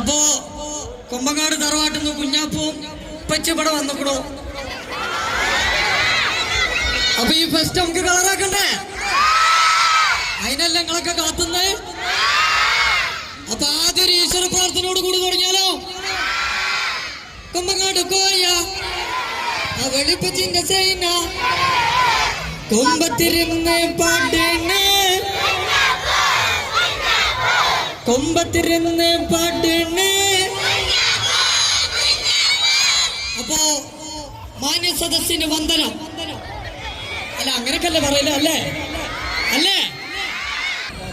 അപ്പോ കുമ്പങ്ങാട് തറവാട്ടിൽ നിന്ന് കുഞ്ഞാപ്പും പച്ചപ്പടം വന്നിക്കണോ. അപ്പൊ ഈ ഫെസ്റ്റ് നമുക്ക് കളറാക്കണ്ടേ അതിനല്ല നിങ്ങളൊക്കെ കാത്തുന്നേ? അപ്പൊ ആദ്യം ഒരു ഈശ്വര പ്രാർത്ഥനയോട് കൂടി തുടങ്ങിയാലോ? കുമ്പങ്ങാട് കോയ വെളിപ്പച്ചിന്റെ സൈന കൊമ്പത്തിരുന്ന് പാടണേ കൊമ്പത്തിരുന്ന് പാട്ടിണ് അപ്പോ മാന്യ സദസ്സിന് വന്ദനം. അല്ല അങ്ങനെയൊക്കെ പറയലോ അല്ലേ? അല്ലേ?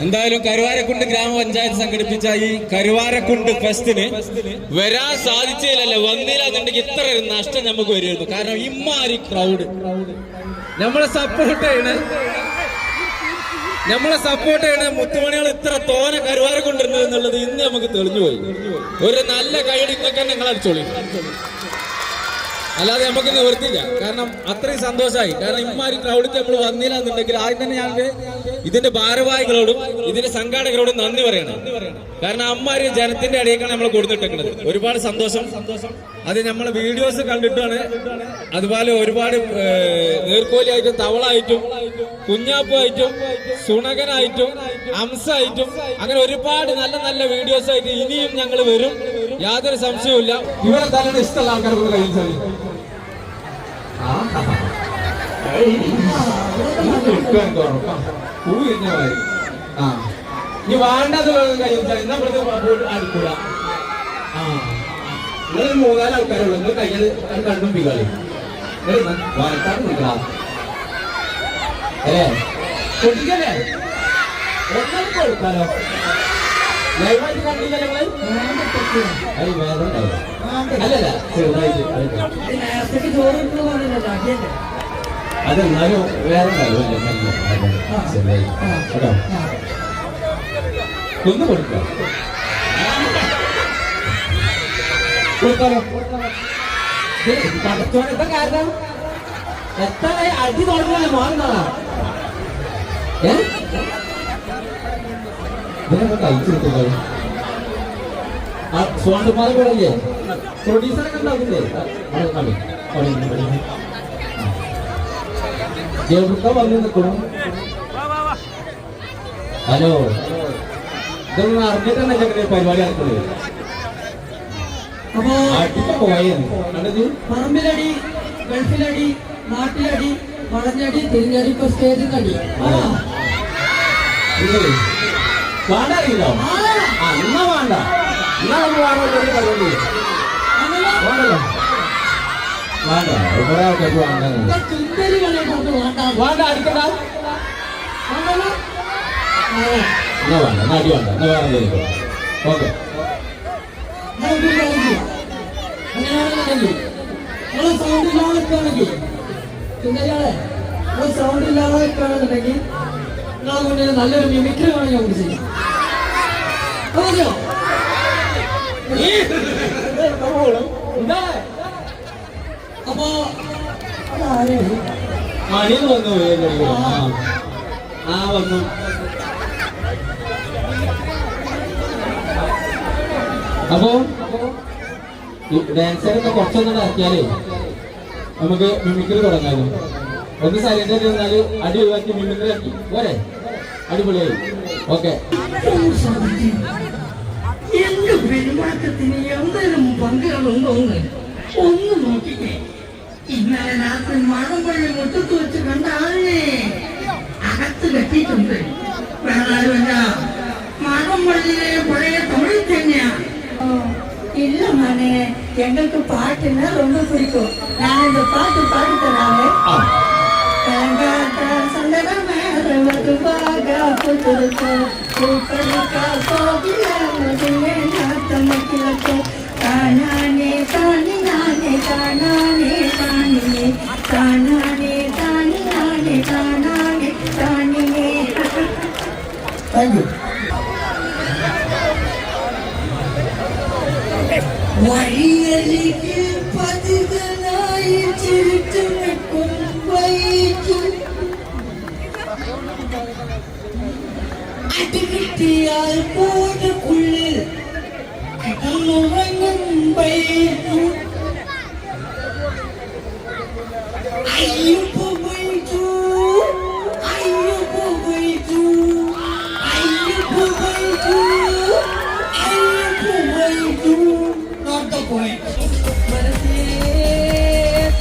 എന്തായാലും കരുവാരക്കുണ്ട് ഗ്രാമപഞ്ചായത്ത് സംഘടിപ്പിച്ച ഈ കരുവാരക്കുണ്ട് ഫെസ്റ്റിന് വരാൻ സാധിച്ചില്ലല്ല വന്നില്ല എന്നുണ്ടെങ്കിൽ ഇത്ര ഒരു നഷ്ടം നമുക്ക് വരുമായിരുന്നു. കാരണം ഇമ്മാരി ക്രൗഡ് നമ്മളെ സപ്പോർട്ട് ചെയ്യണ. നമ്മളെ സപ്പോർട്ട് ചെയ്യണ മുത്തുമണികൾ ഇത്ര തോന കരുവാരക്കുണ്ടിരുന്നത് എന്നുള്ളത് ഇന്ന് നമുക്ക് തെളിഞ്ഞു പോയി. ഒരു നല്ല കൈയടി നിങ്ങൾ അടിച്ചോളി. അല്ലാതെ നമുക്ക് നിവർത്തില്ല കാരണം അത്രയും സന്തോഷമായി കാരണം ഇമ്മാരി ക്രൗഡിൽ നമ്മൾ വന്നില്ല എന്നുണ്ടെങ്കിൽ ആദ്യം തന്നെ ഞാൻ ഇതിന്റെ ഭാരവാഹികളോടും ഇതിന്റെ സംഘാടകരോടും നന്ദി പറയണം. കാരണം അമ്മാരി ജനത്തിന്റെ ഇടയിലേക്കാണ് നമ്മൾ കൊടുത്തിട്ടേക്കുന്നത് ഒരുപാട് സന്തോഷം. അത് നമ്മളെ വീഡിയോസ് കണ്ടിട്ടാണ് അതുപോലെ ഒരുപാട് നീർക്കോലിയായിട്ടും തവളായിട്ടും കുഞ്ഞാപ്പായിട്ടും സുണകനായിട്ടും അംസായിട്ടും അങ്ങനെ ഒരുപാട് നല്ല നല്ല വീഡിയോസ് ആയിട്ട് ഇനിയും ഞങ്ങൾ വരും. യാതൊരു സംശയവുമില്ല. ഇവിടെ തന്നെ ഇഷ്ടമുള്ള ആൾക്കാർക്ക് കയ്യിൽ സാധിക്കും ഇനി വേണ്ടത് കയ്യിൽ അടുക്കൂല ആ മൂന്നാൽ ആൾക്കാരുള്ളൂ. നിങ്ങൾ കയ്യിൽ കണ്ടും പികളി വാർത്താൻ നിൽക്കാം ഏ പൊട്ടിക്കല്ലേ? ഒന്നും കൊടുക്കാലോ ലൈവായിട്ട് കണ്ടില്ല ഞങ്ങൾ. അല്ലല്ല ചെറുതായിട്ട് അത് എന്നാലും വേറെ. കേട്ടോ? ഒന്ന് കൊടുക്കാം. കൊടുക്കാലോ എന്താ കാരണം? എത്ര അടി തുടങ്ങാൻ മാറുന്നതാ ഏ ഇതിനൊക്കെ കഴിച്ചു കിട്ടുന്നത് ആ സുവാണ്ടുമാരെ കൂടെ പ്രൊഡ്യൂസറൊക്കെ ഉണ്ടാവില്ലേ എവിടെ വന്ന് നിൽക്കണം ഹലോ. ഇതൊന്നും അറിഞ്ഞിട്ടാണ് ഞങ്ങളുടെ പരിപാടി നടക്കുന്നത്. അപ്പോ അടുത്ത പോയത് പറമ്പിലടി ഗൾഫിലടി നാട്ടിലടി വളഞ്ഞടി തിരിഞ്ഞടി ഇപ്പൊ സ്റ്റേജിൽ. നിങ്ങൾ വേണ്ട അറിയില്ലോ. ആ. എന്നാ വേണ്ട. എന്നാ നമ്മൾ വേണ്ട അങ്ങനെ? വേണ്ടല്ലോ. വേണ്ട. കുറെ ആൾക്കാർക്ക് വേണ്ട. വേണ്ട? ആ. എന്നാ വേണ്ട എന്നാ അടി വേണ്ട എന്നാ വേറെ എന്തെങ്കിലും ഓക്കെ. അങ്ങനെയാണെന്നുണ്ടെങ്കിൽ നിങ്ങൾ സൗണ്ട് ഇല്ലാതെ ഒരു സൗണ്ട് ഇല്ലാതെ നിൽക്കുകയാണെന്നുണ്ടെങ്കിൽ നിങ്ങളെ മുന്നിൽ നല്ലൊരു മിമിക്രി നമുക്ക് ചെയ്യാം മതിയോ? അപ്പോ മണി കുറച്ചൊന്നും ഇറക്കിയാലേ നമുക്ക് മിമിക്രി തുടങ്ങാനും ഒന്ന് സൈലന്റ് നിന്നാൽ അടി ഒഴിവാക്കി മിമിക്രി ആക്കി. പോരെ? അടിപൊളിയായി. ഓക്കെ. ഇന്നലെ രാത്രി മഴമ്പള്ളി മുറ്റത്ത് വെച്ച് കണ്ട ആളിനെ അകത്ത് കെട്ടിയിട്ടുണ്ട്. எங்களுக்கு பாட்டுன்னா ரொம்ப பிடிக்கும். நான் இந்த பாட்டு பாடுத்தனால தானானே தானி நானே தானானே தானியே தானானே தானி நானே தானானே தானியே தேங்க்யூ വഴിയരികിൽ പതിതനായി ചിരിച്ചു നിൽക്കും വൈകി അടികിട്ടിയാൽ പോടുക്കുള്ളിൽ കിടന്നു കിടന്നുറങ്ങും വൈകു. നോട്ട് ദ പോയിന്റ് മനസ്സേ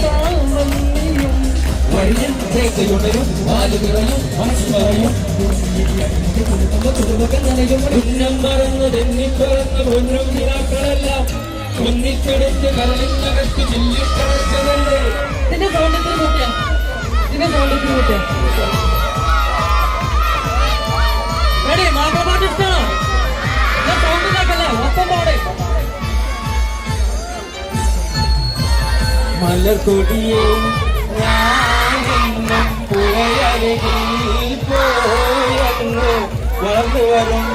താളമണിയും വഴിയിൽ തേക്കയുണരും വാലുകളയും മനസ്സ് പറയും ഉന്നം പറന്ന് തെന്നിപ്പറന്ന് പൊന്നും നിരാക്കളെല്ലാം ഒന്നിച്ചെടുത്ത് കരളിനകത്ത് ചില്ലിക്കളച്ചതല്ലേ ഇതിന്റെ സൗണ്ട് ഇത്തിരി കൂട്ടിയാ? ഇതിന്റെ സൗണ്ട് കൂട്ടിയാ? മലർകൊടിയെ ഞാനെന്നും പുഴയരികിൽ പോയെന്ന് വളർന്നു വരും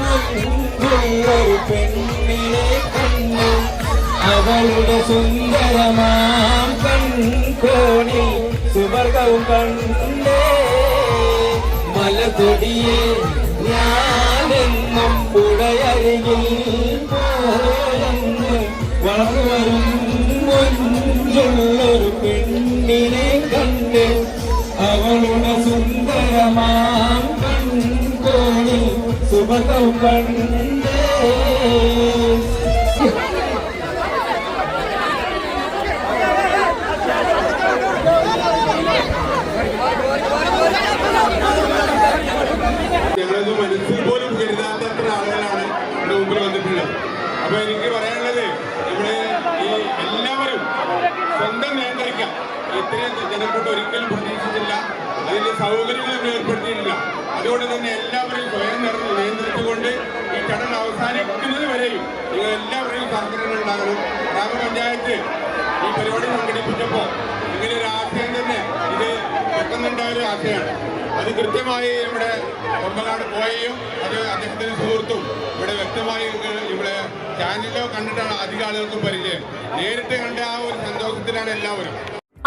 മുൻപുള്ളൊരു പെണ്ണിനെ കണ്ടു. അവളുടെ സുന്ദരമാം കൺകോണിൽ സുവർഗവും കണ്ടേ. മലകൊടിയെ ഞാനെന്നും പുഴയരികിൽ പോയെന്ന് വളർന്നു വരും സുഭകം കണ്ടേ ഞങ്ങളത് മനസ്സിൽ പോലും കരുതാത്തത്ര ആളുകളാണ് ഇവിടെ മുമ്പിൽ വന്നിട്ടുള്ളത്. അപ്പൊ എനിക്ക് പറയാനുള്ളത് ഇവിടെ ഈ എല്ലാവരും സ്വന്തം നിയന്ത്രിക്കാം ഇത്രയും ജനക്കൂട്ടം ഒരിക്കലും പ്രതീക്ഷിച്ചില്ല. അതിന്റെ സൗകര്യങ്ങളും ഏർപ്പെടുത്തിയിട്ടില്ല അതുകൊണ്ട് തന്നെ എല്ലാവരും സ്വയം നിറഞ്ഞ് നിയന്ത്രിച്ചുകൊണ്ട് ഈ ചടങ്ങ് അവസാനിക്കുന്നത് വരെയും നിങ്ങൾ എല്ലാവരെയും സഹകരണം ഉണ്ടാകണം. ഗ്രാമപഞ്ചായത്ത് ഈ പരിപാടി സംഘടിപ്പിച്ചപ്പോൾ ഇങ്ങനെ ഒരു ആശയം തന്നെ ഇത് പെട്ടെന്നുണ്ടായ ഒരു ആശയമാണ്. അത് കൃത്യമായി നമ്മുടെ കൊമ്പനാട് പോയും അത് അദ്ദേഹത്തിന്റെ സുഹൃത്തും ഇവിടെ വ്യക്തമായി ഇവിടെ ചാനലിലോ കണ്ടിട്ടാണ് അധിക ആളുകൾക്കും പരിചയം. നേരിട്ട് കണ്ട ആ ഒരു സന്തോഷത്തിലാണ് എല്ലാവരും.